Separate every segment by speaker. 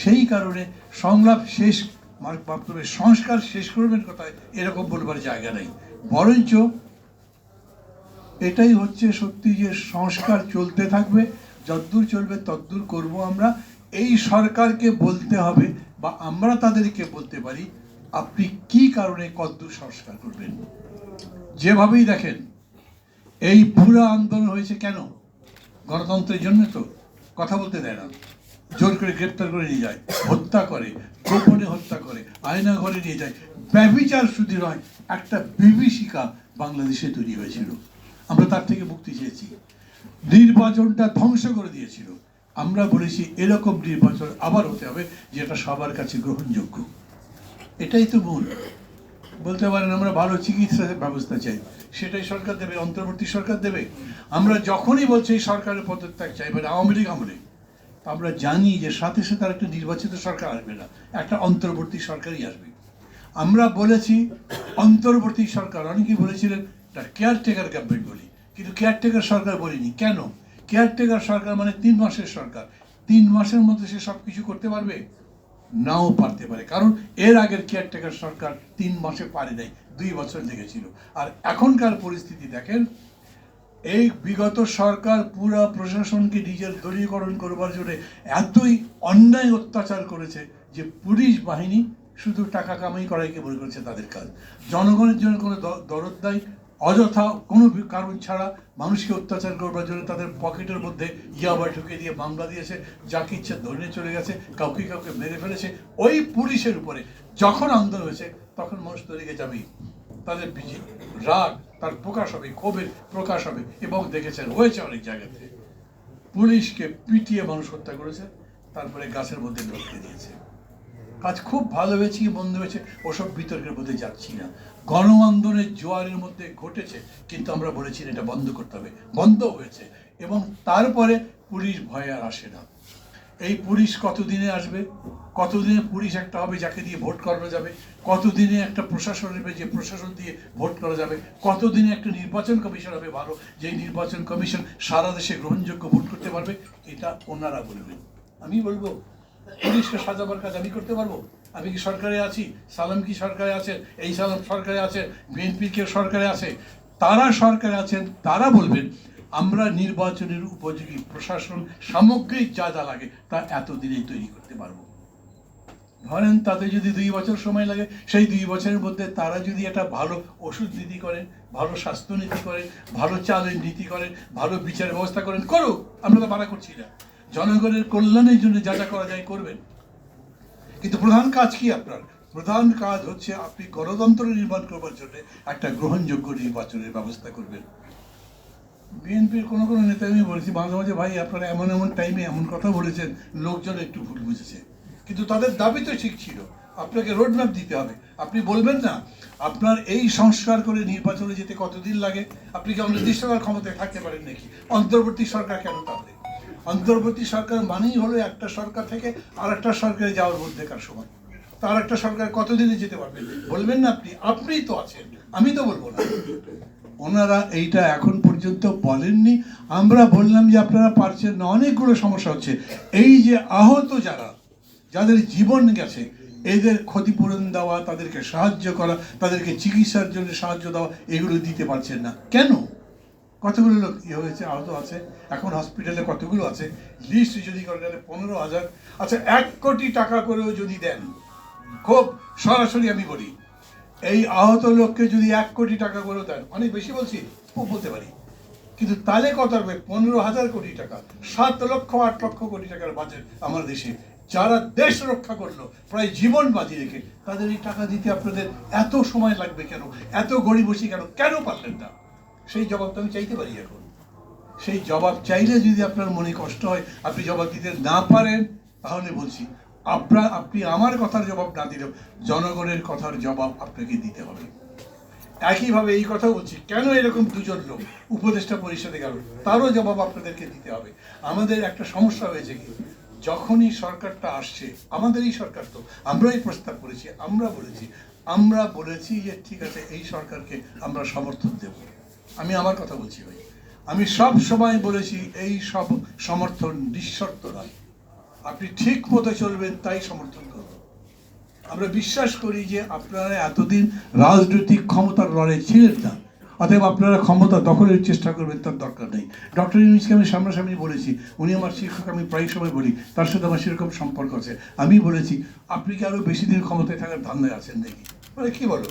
Speaker 1: সেই কারণে সংলাপ শেষ মাধ্যমে সংস্কার শেষ করবেন কোথায়, এরকম বলবার জায়গা নেই। বরঞ্চ এটাই হচ্ছে সত্যি যে সংস্কার চলতে থাকবে, যদ্দূর চলবে তদ্দূর করব আমরা। এই সরকারকে বলতে হবে বা আমরা তাদেরকে বলতে পারি, আপনি কি কারণে কদ্দূর সংস্কার করবেন? যেভাবেই দেখেন, এই পুরো আন্দোলন হয়েছে কেন? গণতন্ত্রের জন্য তো, কথা বলতে দেয় না। জোর করে গ্রেপ্তার করে নিয়ে যায়, হত্যা করে, গোপনে হত্যা করে, আয়না ঘরে নিয়ে যায়। ব্যবিচার শুধু নয়, একটা বিভীষিকা বাংলাদেশে তৈরি হয়েছিল। আমরা তার থেকে মুক্তি চেয়েছি। নির্বাচনটা ধ্বংস করে দিয়েছিল। আমরা বলেছি, এরকম নির্বাচন আবার হতে হবে, যেটা সবার কাছে গ্রহণযোগ্য। এটাই তো মূল। বলতে পারেন, আমরা ভালো চিকিৎসা ব্যবস্থা চাই। সেটাই সরকার দেবে, অন্তর্বর্তী সরকার দেবে। আমরা যখনই বলছি সরকারের পদত্যাগ চাই মানে আওয়ামী লীগ আমলে। আমরা জানি যে সাথে সাথে আর একটা নির্বাচিত সরকার আসবে না, একটা অন্তর্বর্তী সরকারই আসবে। আমরা বলেছি অন্তর্বর্তী সরকার, অনেকেই বলেছিলেন এটা কেয়ারটেকার গভর্নমেন্ট বলি। কিন্তু কেয়ারটেকার সরকার বলিনি। কেন? কেয়ারটেকার সরকার মানে তিন মাসের সরকার। তিন মাসের মধ্যে সে সব কিছু করতে পারবে? নাও পারতে পারে। কারণ এর আগের কেয়ারটেকার সরকার তিন মাসে পারে নাই দুই বছর লেগেছিল। আর এখনকার পরিস্থিতি দেখেন এই বিগত সরকার পুরা প্রশাসনকে নিজের দলীয়করণ করবার জন্য এতই অন্যায় অত্যাচার করেছে যে পুলিশ বাহিনী শুধু টাকা কামাই করাইকে মনে করেছে তাদের কাজ। জনগণের জন্য কোনো দরদ নাই, অযথা কোনো কারণ ছাড়া মানুষকে অত্যাচার করবার জন্য তাদের পকেটের মধ্যে ইয়াবা ঢুকে দিয়ে মামলা দিয়েছে, যাকে ইচ্ছে ধরে চলে গেছে, কাউকে কাউকে মেরে ফেলেছে, ওই পুলিশের উপরে যখন আন্দোলন হয়েছে, তখন মানুষ তো রেগে যাবেই তাদের রাগ। তার প্রকাশ হবে ক্ষোভের প্রকাশ হবে। এবং দেখেছেন, হয়েছে অনেক জায়গাতে। পুলিশকে পিটিয়ে মানুষ হত্যা করেছে, তারপরে গাছের মধ্যে ঢুকিয়ে দিয়েছে। কাজ খুব ভালো হয়েছে কি মন্দ হয়েছে, ওসব বিতর্কের মধ্যে যাচ্ছি না। গণ আন্দোলনের জোয়ারের মধ্যে ঘটেছে, কিন্তু আমরা বলেছি এটা বন্ধ করতে হবে। বন্ধ হয়েছে। এবং তারপরে পুলিশ ভয়ে আর আসে না। এই পুলিশ কতদিনে আসবে? কতদিনে পুলিশ একটা হবে যাকে দিয়ে ভোট করানো যাবে? কতদিনে একটা প্রশাসন হবে যে প্রশাসন দিয়ে ভোট করা যাবে? কতদিনে একটা নির্বাচন কমিশন হবে ভালো? যে নির্বাচন কমিশন সারা দেশে গ্রহণযোগ্য ভোট করতে পারবে, এটা ওনারা বলবেন। আমি বলব, পুলিশকে সাজাবার কাজ আমি করতে পারব? আমি কি সরকারে আছি? সালাম কি সরকারে আছেন? এই সালাম সরকারে আছেন? বিএনপি কে সরকারে আছে? তারা সরকারে আছেন, তারা বলবেন আমরা নির্বাচনের উপযোগী প্রশাসন সামগ্রিক যা যা লাগে তা এতদিনেই তৈরি করতে পারব। ধরেন তাতে যদি দুই বছর সময় লাগে, সেই দুই বছরের মধ্যে তারা যদি একটা ভালো ওষুধ নীতি করেন ভালো স্বাস্থ্য নীতি করেন ভালো চালের নীতি করেন ভালো বিচার ব্যবস্থা করেন, করুক, আমরা তো মানা করছি না। জনগণের কল্যাণের জন্য যা যা করা যায় করবেন। কিন্তু প্রধান কাজ কি আপনার? প্রধান কাজ হচ্ছে আপনি গণতন্ত্র নির্মাণ করবার জন্য একটা গ্রহণযোগ্য নির্বাচনের ব্যবস্থা করবেন। বিএনপির কোনো কোনো নেতা আমি বলেছি, মাঝে মাঝে ভাই আপনারা এমন এমন টাইমে এমন কথা বলেছেন, লোকজন একটু ভুল বুঝেছে। কিন্তু তাদের দাবি তো ঠিক ছিল, আপনাকে রোড ম্যাপ দিতে হবে। আপনি বলবেন না, আপনার এই সংস্কার করে নির্বাচনে যেতে কতদিন লাগে? আপনি কি অনির্দিষ্টকাল ক্ষমতায় থাকতে পারেন নাকি? অন্তর্বর্তী সরকার কেন তাহলে অন্তর্বর্তী সরকার মানেই হলো একটা সরকার থেকে আর একটা সরকারে যাওয়ার মধ্যেকার সময় তার একটা সরকার কতদিনে যেতে পারবেন বলবেন না আপনি, আপনিই তো আছেন, আমি তো বলব না। ওনারা এইটা এখন পর্যন্ত বলেননি। আমরা বললাম যে আপনারা পারছেন না, অনেকগুলো সমস্যা হচ্ছে। এই যে আহত যারা, যাদের জীবন গেছে, এদের ক্ষতিপূরণ দেওয়া, তাদেরকে সাহায্য করা, তাদেরকে চিকিৎসার জন্য সাহায্য দেওয়া, এগুলো দিতে পারছেন না। কেন? কতগুলো লোক ইয়ে হয়েছে, আহত আছে, এখন হসপিটালে কতগুলো আছে? লিস্ট যদি করেন তাহলে পনেরো হাজার। আচ্ছা এক কোটি টাকা করেও যদি দেন, খুব সরাসরি আমি বলি এই আহত লোককে যদি এক কোটি টাকা করে দেন, অনেক বেশি বলছি, খুব বলতে পারি। কিন্তু তাহলে কত হবে পনেরো হাজার কোটি টাকা। সাত লক্ষ, আট লক্ষ কোটি টাকার বাজেট আমার দেশে। যারা দেশ রক্ষা করল, প্রায় জীবন বাজি রেখে, তাদের এই টাকা দিতে আপনাদের এত সময় লাগবে কেন? এত গড়িবসি কেন? কেন পারলেন না? সেই জবাব তো আমি চাইতে পারি এখন। সেই জবাব চাইলে যদি আপনার মনে কষ্ট হয়, আপনি জবাব দিতে না পারেন, তাহলে বলছি আপনার আপনি আমার কথার জবাব না দিলেও জনগণের কথার জবাব আপনাকে দিতে হবে। একইভাবে এই কথা বলছি, কেন এরকম দুজন লোক উপদেষ্টা পরিষদে গেল? তারও জবাব আপনাদেরকে দিতে হবে। আমাদের একটা সমস্যা হয়েছে কি, যখনই সরকারটা আসছে, আমাদেরই সরকার তো, আমরাই প্রস্তাব করেছি, আমরা বলেছি আমরা বলেছি যে ঠিক আছে, এই সরকারকে আমরা সমর্থন দেব। আমি আমার কথা বলছি ভাই। আমি সব সময় বলেছি, এই সব সমর্থন নিঃশর্ত নয়। আপনি ঠিক মতো চলবেন, তাই সমর্থন করব আমরা বিশ্বাস করি যে আপনারা এতদিন রাজনৈতিক ক্ষমতার লড়াই ছিলেন না, অতএব আপনারা ক্ষমতা দখলের চেষ্টা করবেন, তার দরকার নেই। ডক্টর ইউনিসকে আমি সামনাসামনি বলেছি, উনি আমার শিক্ষক, আমি প্রায় সময় বলি, তার সাথে আমার সেরকম সম্পর্ক আছে। আমি বলেছি, আপনি কি আরও বেশি দিন ক্ষমতায় থাকার ধান্দায় আছেন দেখি বলে, কি বলো?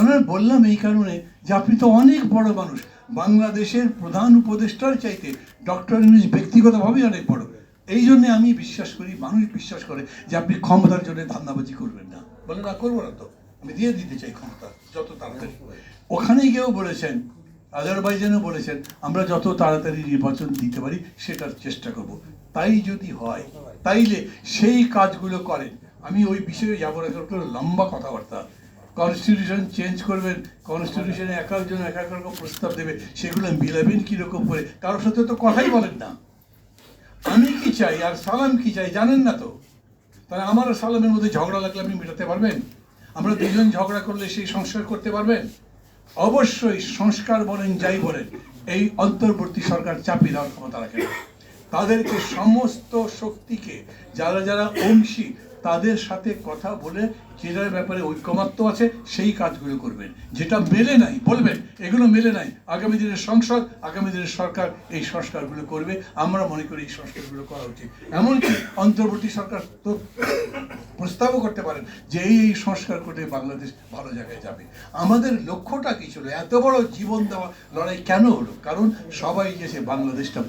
Speaker 1: আমরা বললাম এই কারণে যে আপনি তো অনেক বড় মানুষ। বাংলাদেশের প্রধান উপদেষ্টার চাইতে ডক্টর ইউনিস ব্যক্তিগতভাবেই অনেক বড়। এই জন্য আমি বিশ্বাস করি, মানুষ বিশ্বাস করে যে আপনি ক্ষমতার জন্য ধান্দাবাজি করবেন না। বলে না, করব না তো। আমি দিয়ে দিতে চাই ক্ষমতা, যত তাড়াতাড়ি। ওখানে গিয়েও বলেছেন, আজারবাইজানও বলেছেন, আমরা যত তাড়াতাড়ি নির্বাচন দিতে পারি সেটার চেষ্টা করব। তাই যদি হয়, তাইলে সেই কাজগুলো করেন। আমি ওই বিষয়ে যাব না লম্বা কথাবার্তা। কনস্টিটিউশন চেঞ্জ করবেন, কনস্টিটিউশনে এক একজন এক এক রকম প্রস্তাব দেবে, সেগুলো মিলাবেন কীরকম করে? কারোর সাথে তো কথাই বলেন না। আমি কি চাই? আর সালাম কি চাই? জানেন না তো। তাহলে আমার সালামের মধ্যে ঝগড়া লাগলে আপনি মেটাতে পারবেন? আমরা দুজন ঝগড়া করলে সেই সংস্কার করতে পারবেন? অবশ্যই সংস্কার বলেন, যাই বলেন, এই অন্তর্বর্তী সরকার চাপিয়ে দেওয়ার ক্ষমতা রাখে তাদেরকে সমস্ত শক্তিকে, যারা যারা অংশী তাদের সাথে কথা বলে যেটার ব্যাপারে ঐক্যমাত্য আছে, সেই কাজগুলো করবেন। যেটা মেলে নাই, বলবেন, এগুলো মেলে নাই। আগামী দিনের সংসদ, আগামী দিনের সরকার এই সংস্কারগুলো করবে। আমরা মনে করি এই সংস্কারগুলো করা উচিত। এমনকি অন্তর্বর্তী সরকার তো প্রস্তাবও করতে পারেন যে এই এই সংস্কার করলে বাংলাদেশ ভালো জায়গায় যাবে। আমাদের লক্ষ্যটা কি ছিল? এত বড় জীবন দেওয়া, লড়াই কেন হলো? কারণ সবাই গেছে বাংলাদেশটা